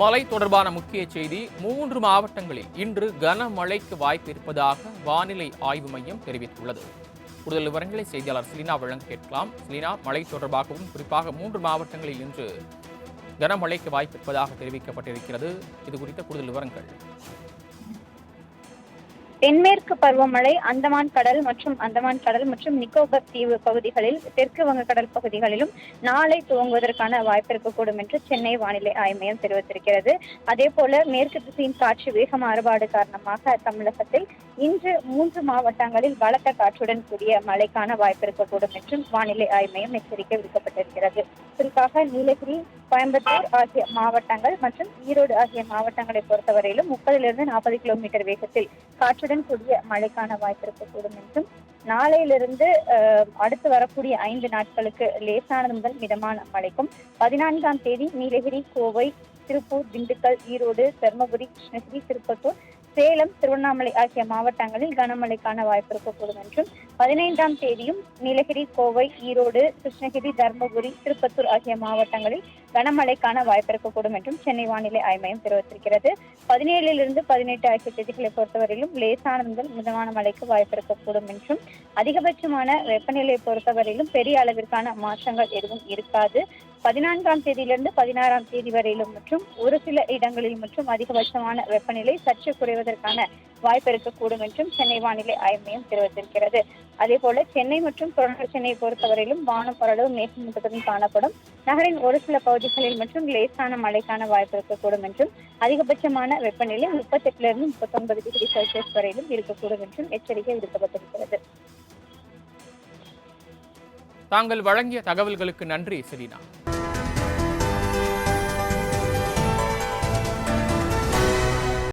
மழை தொடர்பான முக்கிய செய்தி மூன்று மாவட்டங்களில் இன்று கனமழைக்கு வாய்ப்பு இருப்பதாக வானிலை ஆய்வு மையம் தெரிவித்துள்ளது. கூடுதல் விவரங்களை செய்தியாளர் சிலினா வழங்க கேட்கலாம். சிலினா மழை தொடர்பாகவும் குறிப்பாக மூன்று மாவட்டங்களில் இன்று கனமழைக்கு வாய்ப்பு இருப்பதாக தெரிவிக்கப்பட்டிருக்கிறது. இது குறித்த கூடுதல் விவரங்கள். தென்மேற்கு பருவமழை அந்தமான் கடல் மற்றும் அந்தமான் கடல் மற்றும் நிக்கோபர் தீவு பகுதிகளில் தெற்கு வங்கக்கடல் பகுதிகளிலும் நாளை துவங்குவதற்கான வாய்ப்பு இருக்கக்கூடும் என்று சென்னை வானிலை ஆய்வு மையம் தெரிவித்திருக்கிறது. அதே போல மேற்கு திசையின் காற்று வேக மாறுபாடு காரணமாக தமிழகத்தில் இன்று மூன்று மாவட்டங்களில் பலத்த காற்றுடன் கூடிய மழைக்கான வாய்ப்பு இருக்கக்கூடும் என்றும் வானிலை ஆய்வு மையம் எச்சரிக்கை விடுக்கப்பட்டிருக்கிறது. குறிப்பாக நீலகிரி கோயம்புத்தூர் ஆகிய மாவட்டங்கள் மற்றும் ஈரோடு ஆகிய மாவட்டங்களை பொறுத்தவரையிலும் முப்பதிலிருந்து நாற்பது கிலோமீட்டர் வேகத்தில் காற்றுடன் கூடிய மழைக்கான வாய்ப்பு இருக்கக்கூடும் என்றும் நாளையிலிருந்து அடுத்து வரக்கூடிய ஐந்து நாட்களுக்கு லேசானது முதல் மிதமான மழைக்கும் பதினான்காம் தேதி நீலகிரி கோவை திருப்பூர் திண்டுக்கல் ஈரோடு தருமபுரி கிருஷ்ணகிரி திருப்பத்தூர் சேலம் திருவண்ணாமலை ஆகிய மாவட்டங்களில் கனமழைக்கான வாய்ப்பு இருக்கக்கூடும் என்றும் பதினைந்தாம் தேதியும் நீலகிரி கோவை ஈரோடு கிருஷ்ணகிரி தருமபுரி திருப்பத்தூர் ஆகிய மாவட்டங்களில் கனமழைக்கான வாய்ப்பு இருக்கக்கூடும் என்றும் சென்னை வானிலை ஆய்வு மையம் தெரிவித்திருக்கிறது. பதினேழிலிருந்து பதினெட்டு ஆகிய தேதிகளை பொறுத்தவரையிலும் லேசான முதல் மிதமான மழைக்கு வாய்ப்பு இருக்கக்கூடும் என்றும் அதிகபட்சமான வெப்பநிலையை பொறுத்தவரையிலும் பெரிய அளவிற்கான மாற்றங்கள் எதுவும் இருக்காது. பதினான்காம் தேதியிலிருந்து பதினாறாம் தேதி வரையிலும் மற்றும் ஒரு சில இடங்களில் மற்றும் அதிகபட்சமான வெப்பநிலை சற்று குறைவதற்கான வாய்ப்பு இருக்கக்கூடும் என்றும் சென்னை வானிலை ஆய்வு மையம் தெரிவித்திருக்கிறது. அதே போல சென்னை மற்றும் புறநகர் சென்னையை பொறுத்தவரையிலும் வானம் ஓரளவு மேகமூட்டத்துடன் காணப்படும். நகரின் ஒரு சில பகுதிகளில் மற்றும் லேசான மழைக்கான வாய்ப்பு இருக்கக்கூடும் என்றும் அதிகபட்சமான வெப்பநிலை முப்பத்தெட்டுல இருந்து முப்பத்தொன்பது டிகிரி செல்சியஸ் வரையிலும் இருக்கக்கூடும் என்றும் எச்சரிக்கை விடுக்கப்பட்டிருக்கிறது. தாங்கள் வழங்கிய தகவல்களுக்கு நன்றி செலினா.